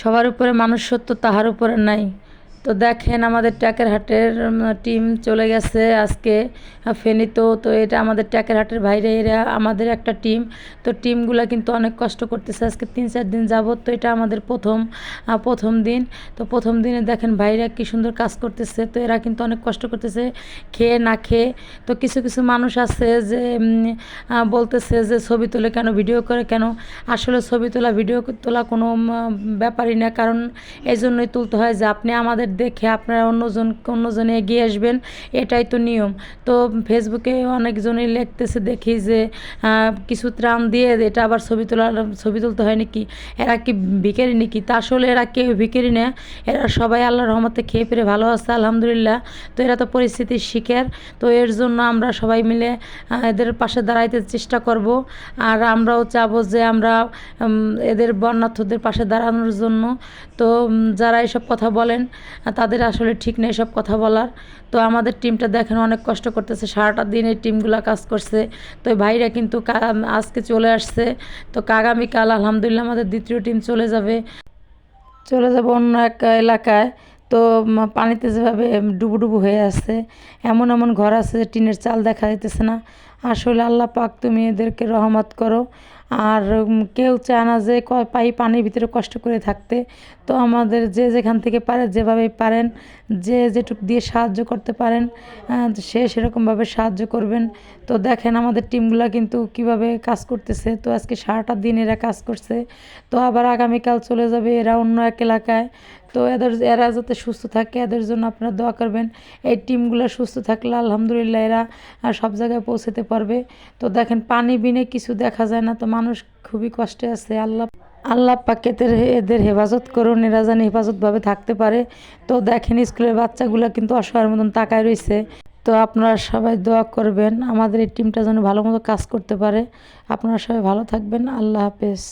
সবার উপরে মানুষ সত্য তাহার উপরে নাই। তো দেখেন আমাদের ট্যাকের হাটের টিম চলে গেছে আজকে। ফেনীতেও তো এটা আমাদের ট্যাকের হাটের বাইরে, এরা আমাদের একটা টিম। তো টিমগুলো কিন্তু অনেক কষ্ট করতেছে। আজকে তিন চার দিন যাবত তো এটা আমাদের প্রথম প্রথম দিন। তো প্রথম দিনে দেখেন ভাইরা কি সুন্দর কাজ করতেছে। তো এরা কিন্তু অনেক কষ্ট করতেছে খেয়ে না খেয়ে। তো কিছু কিছু মানুষ আছে যে বলতেছে যে, ছবি তোলে কেন, ভিডিও করে কেন? আসলে ছবি তোলা, ভিডিও তোলা কোনো ব্যাপারই না। কারণ এই জন্যই তুলতে হয় যে, আপনি আমাদের দেখে আপনারা অন্যজন অন্যজনে এগিয়ে আসবেন, এটাই তো নিয়ম। তো ফেসবুকে অনেকজনই লিখতেছে দেখি যে কিছু ত্রাণ দিয়ে এটা আবার ছবি তোলা ছবি তুলতে হয় নাকি? এরা কি ভিখারি নাকি? তা আসলে এরা কেউ ভিখারি না। এরা সবাই আল্লাহর রহমতে খেয়ে পেরে ভালো আছে, আলহামদুলিল্লাহ। তো এরা তো পরিস্থিতির শিকার। তো এর জন্য আমরা সবাই মিলে এদের পাশে দাঁড়াইতে চেষ্টা করব। আর আমরাও চাবো যে আমরা এদের বর্ণার্থদের পাশে দাঁড়ানোর জন্য। তো যারা এসব কথা বলেন তাদের আসলে ঠিক নেই সব কথা বলার। তো আমাদের টিমটা দেখেন অনেক কষ্ট করতেছে, সারাটা দিন এই টিমগুলো কাজ করছে। তো ভাইরা কিন্তু আজকে চলে আসছে। তো আগামীকাল আলহামদুলিল্লাহ আমাদের দ্বিতীয় টিম চলে যাবে। চলে যাব অন্য এক এলাকায়। তো পানিতে যেভাবে ডুবুডুবু হয়ে আছে, এমন এমন ঘর আছে যে টিনের চাল দেখা যাইতেছে না। আসলে আল্লাহ পাক তুমি এদেরকে রহমত করো। আর কেউ চায় না যে পাই পানির ভিতরে কষ্ট করে থাকতে। তো আমাদের যে যেখান থেকে পারে যেভাবে পারেন, যে যেটুক দিয়ে সাহায্য করতে পারেন সে সেরকমভাবে সাহায্য করবেন। তো দেখেন আমাদের টিমগুলো কিন্তু কীভাবে কাজ করতেছে। তো আজকে সারাটা দিন এরা কাজ করছে। তো আবার আগামীকাল চলে যাবে এরা অন্য এক এলাকায়। তো এদের, এরা যাতে সুস্থ থাকে, এদের জন্য আপনারা দোয়া করবেন। এই টিমগুলো সুস্থ থাকলে আলহামদুলিল্লাহ এরা সব জায়গায় পৌঁছাতে পারবে। তো দেখেন, পানি বিনে কিছু দেখা যায় না, তো মানুষ খুবই কষ্টে আছে। আল্লাহ আল্লাহ পাক এদের এদের হেফাজত করুন, এরা যেন হেফাজতভাবে থাকতে পারে। তো দেখেন, স্কুলের বাচ্চাগুলো কিন্তু অসহায়ের মতন তাকায় রয়েছে তো আপনারা সবাই দোয়া করবেন, আমাদের এই টিমটা যেন ভালো মতো কাজ করতে পারে। আপনারা সবাই ভালো থাকবেন, আল্লাহ হাফেজ।